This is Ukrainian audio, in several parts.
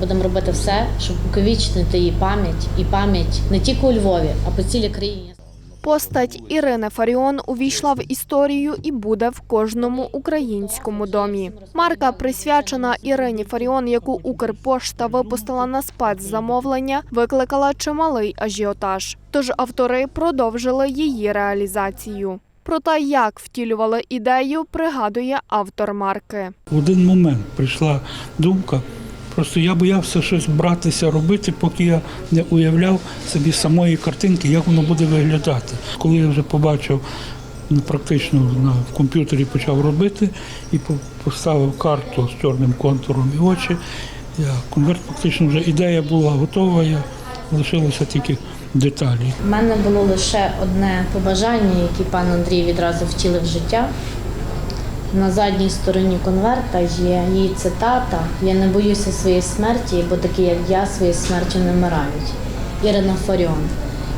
Будемо робити все, щоб увічнити її пам'ять і пам'ять не тільки у Львові, а по цілій країні. Постать Ірини Фаріон увійшла в історію і буде в кожному українському домі. Марка присвячена Ірині Фаріон, яку Укрпошта випустила на спецзамовлення, викликала чималий ажіотаж. Тож автори продовжили її реалізацію. Про те, як втілювали ідею, пригадує автор марки. В один момент прийшла думка. Просто я боявся щось братися робити, поки я не уявляв собі самої картинки, як воно буде виглядати. Коли я вже побачив ну, практично на комп'ютері почав робити і поставив карту з чорним контуром і очі. Я конверт фактично вже ідея була готова, я лишилося тільки деталі. У мене було лише одне побажання, яке пан Андрій відразу втілив в життя. На задній стороні конверта є її цитата Я не боюся своєї смерті, бо такі, як я, своєю смертю не вмирають. Ірина Фаріон.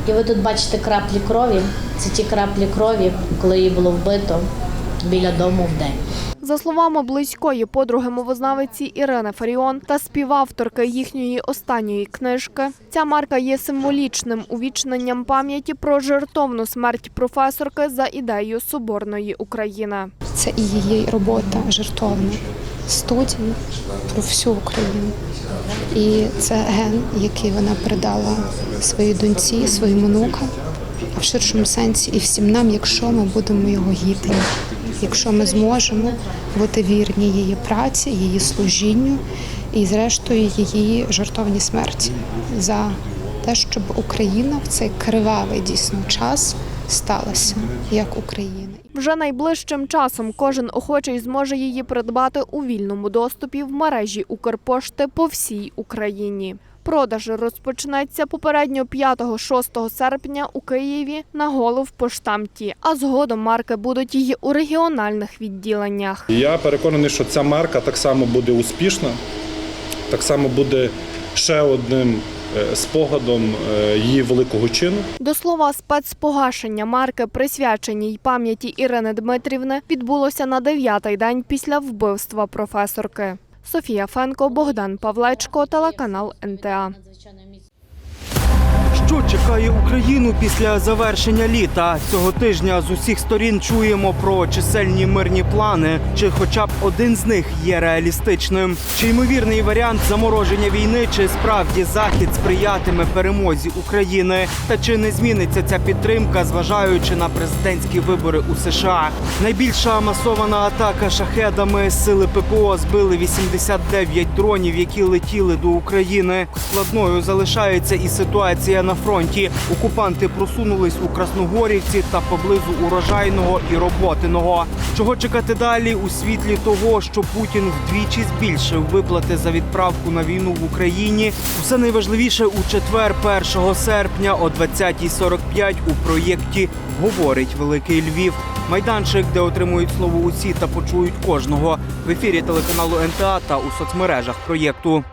І ви тут бачите краплі крові. Це ті краплі крові, коли її було вбито біля дому в день. За словами близької подруги мовознавиці Ірини Фаріон та співавторки їхньої останньої книжки, ця марка є символічним увічненням пам'яті про жертовну смерть професорки за ідеєю Соборної України. Це і її робота жертовна студії про всю Україну. І це ген, який вона передала своїй доньці, своїм онукам, а в ширшому сенсі і всім нам, якщо ми будемо його гідні, якщо ми зможемо бути вірні її праці, її служінню і, зрештою, її жертовній смерті за те, щоб Україна в цей кривавий дійсно час сталася як Україна. Вже найближчим часом кожен охочий зможе її придбати у вільному доступі в мережі Укрпошти по всій Україні. Продаж розпочнеться попередньо 5-6 серпня у Києві на голов поштамті, а згодом марки будуть її у регіональних відділеннях. Я переконаний, що ця марка так само буде успішна, так само буде ще одним е, спогадом е, її великого чину. До слова, спецпогашення марки, присвяченій пам'яті Ірини Дмитрівни, відбулося на дев'ятий день після вбивства професорки. Софія Фенко, Богдан Павлечко, телеканал НТА. Що чекає Україну після завершення літа? Цього тижня з усіх сторін чуємо про чисельні мирні плани. Чи хоча б один з них є реалістичним? Чи ймовірний варіант замороження війни, чи справді захід сприятиме перемозі України? Та чи не зміниться ця підтримка, зважаючи на президентські вибори у США? Найбільша масована атака шахедами сили ППО збили 89 дронів, які летіли до України. Складною залишається і ситуація на фронті. Окупанти просунулись у Красногорівці та поблизу урожайного і роботиного. Чого чекати далі у світлі того, що Путін вдвічі збільшив виплати за відправку на війну в Україні? Усе найважливіше у четвер, 1 серпня о 20.45 у проєкті говорить Великий Львів. Майданчик, де отримують слово усі та почують кожного в ефірі телеканалу НТА та у соцмережах проєкту.